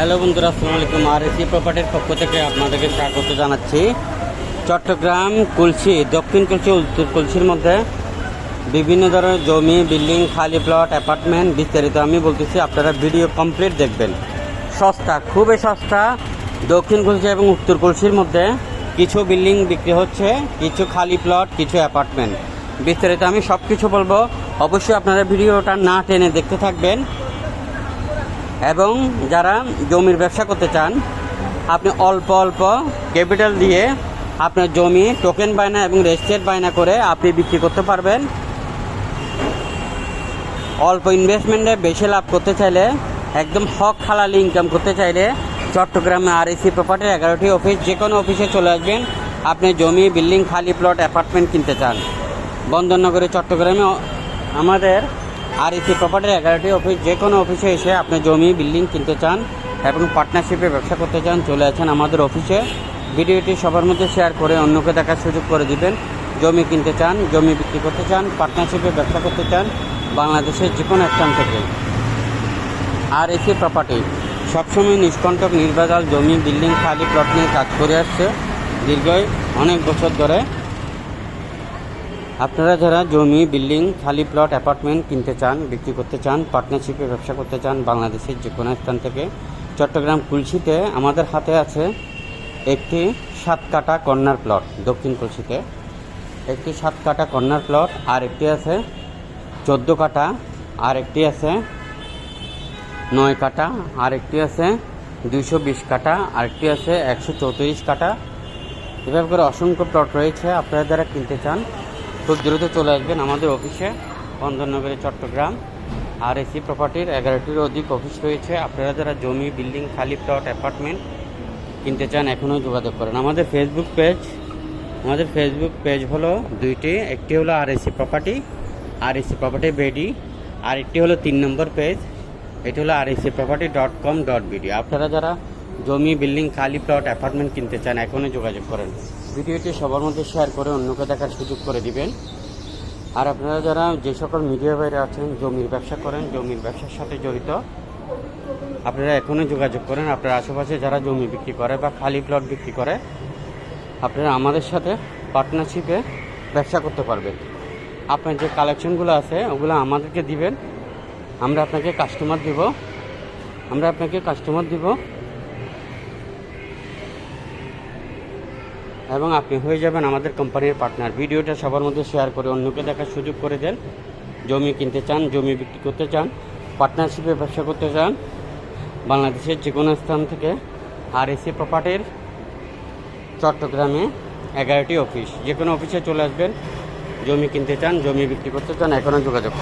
Hello বন্ধুরা আসসালামু আলাইকুম আর এসি প্রপার্টির পক্ষ থেকে আপনাদেরকে স্বাগত জানাচ্ছি। চট্টগ্রাম, কুলসি, দক্ষিণ কুলসি, উত্তর কুলসির মধ্যে বিভিন্ন ধরনের জমি, বিল্ডিং, খালি প্লট, অ্যাপার্টমেন্ট বিস্তারিত আমি বলতেছি। আপনারা ভিডিও কমপ্লিট দেখবেন। সস্তা, খুবই সস্তা। দক্ষিণ কুলসি এবং উত্তর কুলসির মধ্যে কিছু বিল্ডিং বিক্রি হচ্ছে, কিছু খালি প্লট, কিছু অ্যাপার্টমেন্ট। বিস্তারিত আমি সব কিছু বলব। অবশ্যই আপনারা ভিডিওটা না টেনে দেখতে থাকবেন। এবং যারা জমির ব্যবসা করতে চান, আপনি অল্প অল্প ক্যাপিটাল দিয়ে আপনার জমি টোকেন বায়না এবং রেজিস্ট্রেট বায়না করে আপনি বিক্রি করতে পারবেন। অল্প ইনভেস্টমেন্টে বেশি লাভ করতে চাইলে, একদম হক হালালি ইনকাম করতে চাইলে চট্টগ্রামে আর এসি প্রপার্টির এগারোটি অফিস যে কোনো অফিসে চলে আসবেন। আপনি জমি বিল্ডিং খালি প্লট অ্যাপার্টমেন্ট কিনতে চান। বন্দরনগরে চট্টগ্রামে আমাদের আর এসি প্রপার্টির এগারোটি অফিস যে কোনো অফিসে এসে আপনি জমি বিল্ডিং কিনতে চান এবং পার্টনারশিপে ব্যবসা করতে চান, চলে আসেন আমাদের অফিসে ভিডিওটি সবার মধ্যে শেয়ার করে অন্যকে দেখার সুযোগ করে দিবেন। জমি কিনতে চান, জমি বিক্রি করতে চান পার্টনারশিপে ব্যবসা করতে চান, বাংলাদেশের যে কোনো স্থান থেকে আর এসি প্রপার্টি সবসময় নিষ্কণ্টক নির্বাচাল জমি বিল্ডিং খালি প্লট নিয়ে কাজ করে আসছে। দীর্ঘ অনেক বছর ধরে আপনারা যারা জমি, বিল্ডিং, খালি প্লট, অ্যাপার্টমেন্ট কিনতে চান, বিক্রি করতে চান, পার্টনারশিপে ব্যবসা করতে চান বাংলাদেশের যে কোনো স্থান থেকে, চট্টগ্রাম কুলসিতে আমাদের হাতে আছে একটি সাত কাটা কর্নার প্লট, দক্ষিণ কুলসিতে। একটি সাত কাটা কর্নার প্লট আর একটি আছে চোদ্দ কাটা আর একটি আছে নয় কাটা আর একটি আছে দুইশো বিশ কাটা, আরেকটি আছে একশো চৌত্রিশ কাটা। এভাবে করে অসংখ্য প্লট রয়েছে, আপনারা যারা কিনতে চান খুব দ্রুত চলে আসবেন আমাদের অফিসে বন্দরনগরে চট্টগ্রাম। আর এসি প্রপার্টির এগারোটির অধিক অফিস রয়েছে। আপনারা যারা জমি বিল্ডিং খালি প্লট অ্যাপার্টমেন্ট কিনতে চান এখনও যোগাযোগ করেন। আমাদের ফেসবুক পেজ আমাদের ফেসবুক পেজ হলো দুইটি। একটি হলো R A C property R A C property B D আর একটি হলো তিন নম্বর পেজ এটি হলো R A C property dot com dot B D আপনারা যারা জমি, বিল্ডিং, খালি প্লট, অ্যাপার্টমেন্ট কিনতে চান, এখনই যোগাযোগ করেন। ভিডিওটি সবার মধ্যে শেয়ার করে অন্যকে দেখার সুযোগ করে দিবেন। আর আপনারা যারা যে সকল মিডিয়া বাইরে আছেন, জমির ব্যবসা করেন, জমির ব্যবসার সাথে জড়িত, আপনারা এখনই যোগাযোগ করেন। আপনার আশেপাশে যারা জমি বিক্রি করে বা খালি প্লট বিক্রি করে, আপনারা আমাদের সাথে পার্টনারশিপে ব্যবসা করতে পারবেন। আপনার যে কালেকশনগুলো আছে, ওগুলো আমাদেরকে দিবেন। আমরা আপনাকে কাস্টমার দিব। আমরা আপনাকে কাস্টমার দিব। এবং আপনি হয়ে যাবেন আমাদের কোম্পানির পার্টনার ভিডিওটা সবার মধ্যে শেয়ার করে অন্যকে দেখার সুযোগ করে দেন। জমি কিনতে চান, জমি বিক্রি করতে চান পার্টনারশিপে ব্যবসা করতে চান, বাংলাদেশের যে কোনো স্থান থেকে আর এসি প্রপার্টির চট্টগ্রামে এগারোটি অফিস যে কোনো অফিসে চলে আসবেন, জমি কিনতে চান, জমি বিক্রি করতে চান এখনও যোগাযোগ